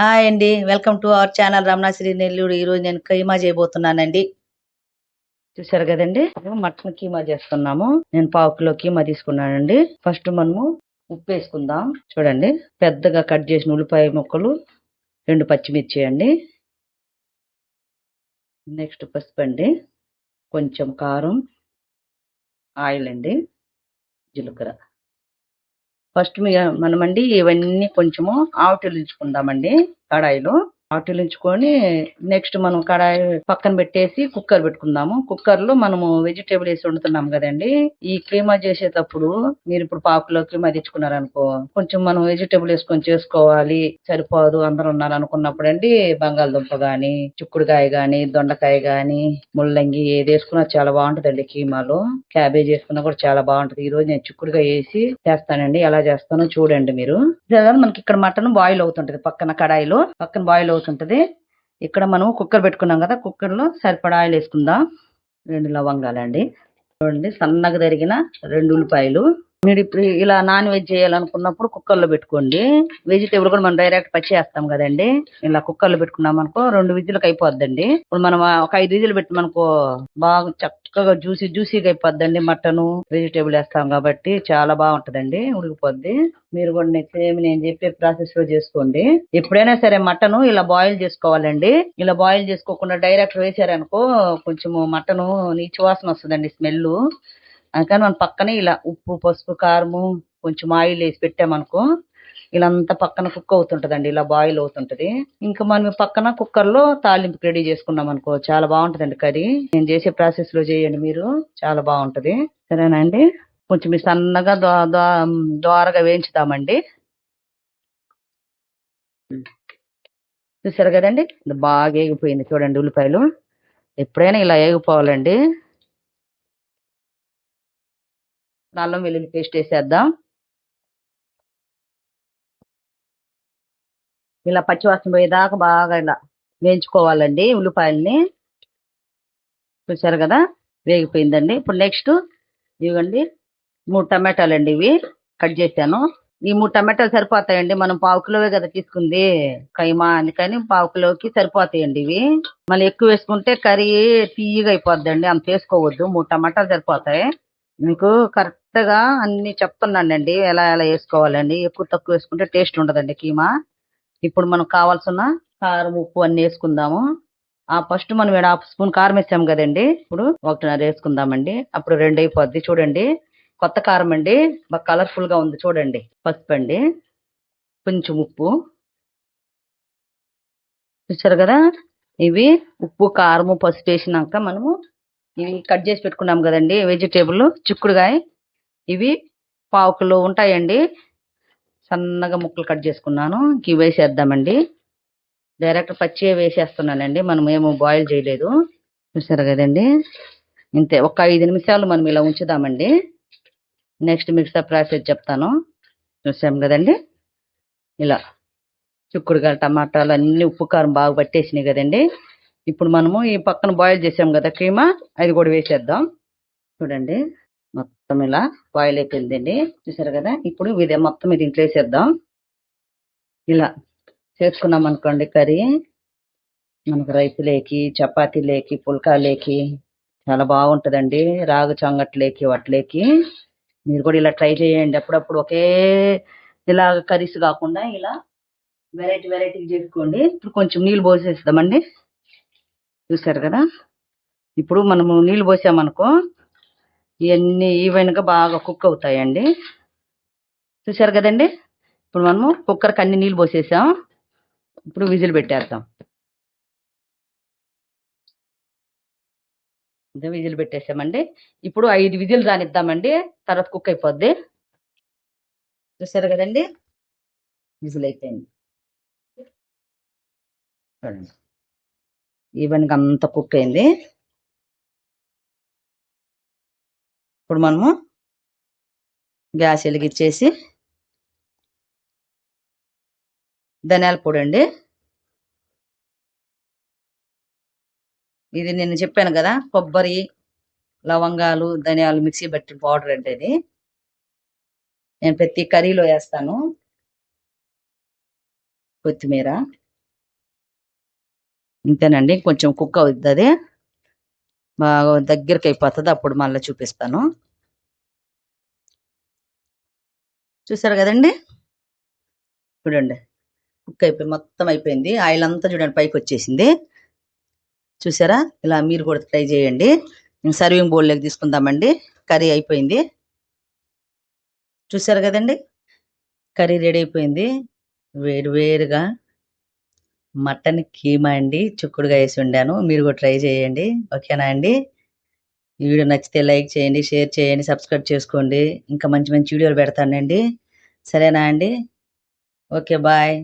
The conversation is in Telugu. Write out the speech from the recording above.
హాయ్ అండి. Welcome to our channel Ramanasri Nellore. ఈరోజు నేను కైమా చేయబోతున్నానండి. చూసారు కదండి? మటన్ కీమా చేస్తున్నాము. నేను పావు కిలో కీమా తీసుకున్నానండి. ఫస్ట్ మనము ఉప్పు వేసుకుందాం. చూడండి. పెద్దగా కట్ చేసిన ఉల్లిపాయ ముక్కలు రెండు పచ్చిమిర్చి అండి. నెక్స్ట్ పసుపు అండి. కొంచెం కారం ఆయిల్ అండి. జీలకర్ర. ఫస్ట్ మనమండి ఇవన్నీ కొంచెము ఆవటిల్చుకుందామండి కడాయిలో. ఆవటిల్చుకొని నెక్స్ట్ మనం కడాయి పక్కన పెట్టేసి కుక్కర్ పెట్టుకుందాము. కుక్కర్లో మనము వెజిటేబుల్ వేసి వండుతున్నాం కదండి. ఈ కీమా చేసేటప్పుడు మీరు ఇప్పుడు పాకులో కీమా తెచ్చుకున్నారనుకో కొంచెం మనం వెజిటేబుల్ వేసుకొని చేసుకోవాలి. సరిపోదు అందరు ఉన్నారు అనుకున్నప్పుడు అండి బంగాళదుంప గాని చిక్కుడుకాయ గాని దొండకాయ గాని ముల్లంగి ఏది వేసుకున్నా చాలా బాగుంటుందండి కీమాలో క్యాబేజ్ వేసుకున్నా కూడా చాలా బాగుంటుంది. ఈ రోజు నేను చిక్కుడుకాయ వేసి చేస్తానండి. ఎలా చేస్తానో చూడండి మీరు. మనకి ఇక్కడ మటన్ బాయిల్ అవుతుంటది పక్కన కడాయిలో. పక్కన బాయిల్ అవుతుంటది ఇక్కడ మనం కుక్కర్ పెట్టుకున్నాం కదా కుక్కర్లో సరిపడా ఆయిల్ వేసుకుందాం. రెండు లవంగాలండి. చూడండి సన్నగా తరిగిన రెండు ఉల్లిపాయలు. మీరు ఇప్పుడు ఇలా నాన్ వెజ్ చేయాలనుకున్నప్పుడు కుక్కర్లో పెట్టుకోండి. వెజిటేబుల్ కూడా మనం డైరెక్ట్ పచ్చి వేస్తాం కదండి. ఇలా కుక్కర్లో పెట్టుకున్నాం అనుకో రెండు విజులకు అయిపోద్దండి. ఇప్పుడు మనం ఒక ఐదు విజిల్ పెట్టమనుకో బాగా చక్కగా జ్యూసీ జ్యూసీగా అయిపోద్దండి మటను వెజిటేబుల్ వేస్తాం కాబట్టి చాలా బాగుంటదండి ఉడికిపోద్ది. మీరు కూడా సేమ్ నేను చెప్పే ప్రాసెస్లో చేసుకోండి. ఎప్పుడైనా సరే మటను ఇలా బాయిల్ చేసుకోవాలండి. ఇలా బాయిల్ చేసుకోకుండా డైరెక్ట్ వేసారనుకో కొంచెం మటను నీచు వాసన వస్తుందండి స్మెల్ అందుకని మనం పక్కనే ఇలా ఉప్పు పసుపు కారము కొంచెం ఆయిల్ వేసి పెట్టామనుకో ఇలా అంతా పక్కన కుక్ అవుతుంటదండి ఇలా బాయిల్ అవుతుంటది. ఇంకా మనం పక్కన కుక్కర్లో తాలింపు రెడీ చేసుకున్నాం అనుకో చాలా బాగుంటదండి కర్రీ. నేను చేసే ప్రాసెస్లో చేయండి మీరు చాలా బాగుంటది. సరేనా అండి? కొంచెం సన్నగా ద్వారగా దోరగా వేయించుతామండి చూసారు కదండి? బాగా ఏగిపోయింది చూడండి ఉల్లిపాయలు. ఎప్పుడైనా ఇలా ఏగిపోవాలండి. నల్లం వెల్లుల్లి పేస్ట్ వేసేద్దాం. ఇలా పచ్చివాసన పోయేదాకా బాగా ఇలా వేయించుకోవాలండి ఉల్లిపాయల్ని. చూసారు కదా? వేగిపోయిందండి. ఇప్పుడు నెక్స్ట్ ఇవ్వండి. మూడు టమాటాలు అండి ఇవి. కట్ చేశాను. ఈ మూడు టమాటాలు సరిపోతాయండి. మనం పావు కిలోవే కదా తీసుకుంది కైమా అందుకని పావు కిలోకి సరిపోతాయండి ఇవి. మళ్ళీ ఎక్కువ వేసుకుంటే కర్రీ తీయగా అయిపోద్దండి. అంత వేసుకోవద్దు. మూడు టమాటాలు సరిపోతాయి. మీకు కరెక్ట్గా అన్ని చెప్తున్నానండి. ఎలా ఎలా వేసుకోవాలండి. ఎక్కువ తక్కువ వేసుకుంటే టేస్ట్ ఉండదండి కీమా ఇప్పుడు మనకు కావాల్సిన కారం ఉప్పు అన్ని వేసుకుందాము. ఆ ఫస్ట్ మనం ఇక్కడ హాఫ్ స్పూన్ కారం వేసాం కదండి. ఇప్పుడు ఒకటిన్నర వేసుకుందామండి. అప్పుడు రెండు అయిపోద్ది చూడండి. కొత్త కారం అండి. బాగా కలర్ఫుల్గా ఉంది చూడండి. పసుపు అండి. కొంచెం ఉప్పు. చూసారు కదా? ఇవి ఉప్పు కారము పసుపు వేసినాక మనము ఇవి కట్ చేసి పెట్టుకున్నాం కదండి. వెజిటేబుల్ చిక్కుడుగాయ. ఇవి పావు కిలో ఉంటాయండి. సన్నగా ముక్కలు కట్ చేసుకున్నాను. ఇంక వేసేద్దామండి. డైరెక్ట్ పచ్చి వేసేస్తున్నానండి. మనం ఏమో బాయిల్ చేయలేదు. చూసారు కదండి. ఇంతే ఒక ఐదు నిమిషాలు మనం ఇలా ఉంచుదామండి. నెక్స్ట్ మిక్సా ప్రాసెస్ చెప్తాను. చూసాం కదండి. ఇలా చిక్కుడుకాయ టమాటాలు అన్ని ఉప్పు కారం బాగా పట్టేసినాయి కదండి. ఇప్పుడు మనము ఈ పక్కన బాయిల్ చేసాం కదా కీమా. అది కూడా వేసేద్దాం. చూడండి. మొత్తం ఇలా బాయిల్ అయిపోయిందండి. చూసారు కదా? ఇప్పుడు ఇది మొత్తం ఇది ఇంట్లో వేసేద్దాం ఇలా చేసుకున్నాం అనుకోండి కర్రీ. మనకు రైతులేకి చపాతీలేకి పుల్కాలేకి చాలా బాగుంటుందండి. రాగు చంగట్లేకి వట్లేకి మీరు కూడా ఇలా ట్రై చేయండి. అప్పుడప్పుడు ఒకే ఇలా కర్రీస్ కాకుండా ఇలా వెరైటీ వెరైటీ చేసుకోండి. ఇప్పుడు కొంచెం నీళ్ళు పోసేస్తామండి చూసారు కదా? ఇప్పుడు మనము నీళ్ళు పోసామనుకో ఇవన్నీ ఈవెన్గా బాగా కుక్ అవుతాయండి. చూసారు కదండి? ఇప్పుడు మనము కుక్కర్కి అన్ని నీళ్ళు పోసేసాం. ఇప్పుడు విజిల్ పెట్టేద్దాం. ఇదే విజిల్ పెట్టేసామండి. ఇప్పుడు ఐదు విజిల్ రానిద్దామండి. తర్వాత కుక్ అయిపోద్ది. చూసారు కదండి? విజిల్ అయిపోయింది. చూడండి. ఈవెన్గా అంత కుక్ అయింది. ఇప్పుడు మనము గ్యాస్ వెలిగించేసి ధనియాల పొడి అండి. ఇది నేను చెప్పాను కదా కొబ్బరి లవంగాలు ధనియాలు మిక్సీ బట్టి పౌడర్ అంటే ఇది. నేను ప్రతి కర్రీలో వేస్తాను. కొత్తిమీర. ఇంతేనండి కొంచెం కుక్ అవుతుంది. అది దగ్గరికి అయిపోతుంది అప్పుడు మళ్ళీ చూపిస్తాను. చూసారు కదండి? చూడండి. కుక్ అయిపోయి మొత్తం అయిపోయింది. ఆయిల్ అంతా చూడండి పైకి వచ్చేసింది. చూసారా? ఇలా మీరు కూడా ట్రై చేయండి. సర్వింగ్ బౌల్లోకి తీసుకుందామండి. కర్రీ అయిపోయింది. చూసారు కదండి? కర్రీ రెడీ అయిపోయింది. వేరు వేరుగా మటన్ కీమా అండి చుక్కుడుగా వేసి ఉండాను మీరు కూడా ట్రై చేయండి. ఓకేనా అండి? ఈ వీడియో నచ్చితే లైక్ చేయండి షేర్ చేయండి సబ్స్క్రైబ్ చేసుకోండి. ఇంకా మంచి మంచి వీడియోలు పెడతానండి. సరేనా అండి? Okay bye.